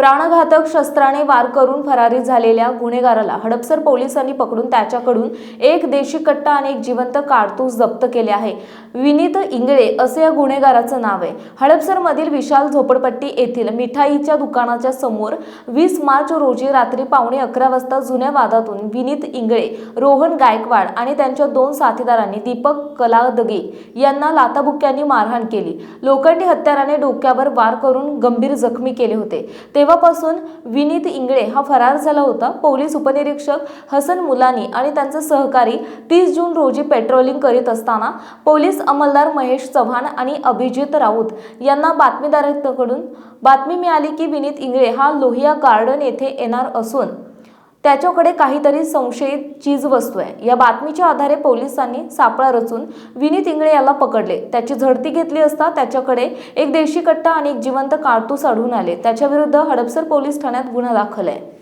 प्राणघातक शस्त्राने वार करून फरारी झालेल्या गुन्हेगाराला हडपसर पोलिसांनी पकडून त्याच्याकडून एक देशी कट्टा आणि एक जिवंत कारतूस जप्त केले आहे. विनीत इंगळे असे या गुन्हेगाराचं नाव आहे. हडपसरमधील विशाल झोपडपट्टी येथील मिठाईच्या दुकानाच्या समोर वीस मार्च रोजी रात्री पावणे अकरा वाजता जुन्या वादातून विनीत इंगळे रोहन गायकवाड आणि त्यांच्या दोन साथीदारांनी दीपक कलादगे यांना लाताबुक्क्यांनी मारहाण केली. लोखंडी हत्याराने डोक्यावर वार करून गंभीर जखमी केले होते. तेव्हा तेव्हापासून विनीत इंगळे हा फरार झाला होता. पोलीस उपनिरीक्षक हसन मुलानी आणि त्यांचे सहकारी तीस जून रोजी पेट्रोलिंग करीत असताना पोलीस अंमलदार महेश चव्हाण आणि अभिजित राऊत यांना बातमीदारांकडून बातमी मिळाली की विनीत इंगळे हा लोहिया गार्डन येथे येणार असून त्याच्याकडे काहीतरी संशयित चीज वस्तू आहे. या बातमीच्या आधारे पोलिसांनी सापळा रचून विनीत इंगळे याला पकडले. त्याची झडती घेतली असता त्याच्याकडे एक देशी कट्टा आणि एक जिवंत कारतूस आढळून आले. त्याच्या विरुद्ध हडपसर पोलीस ठाण्यात गुन्हा दाखल आहे.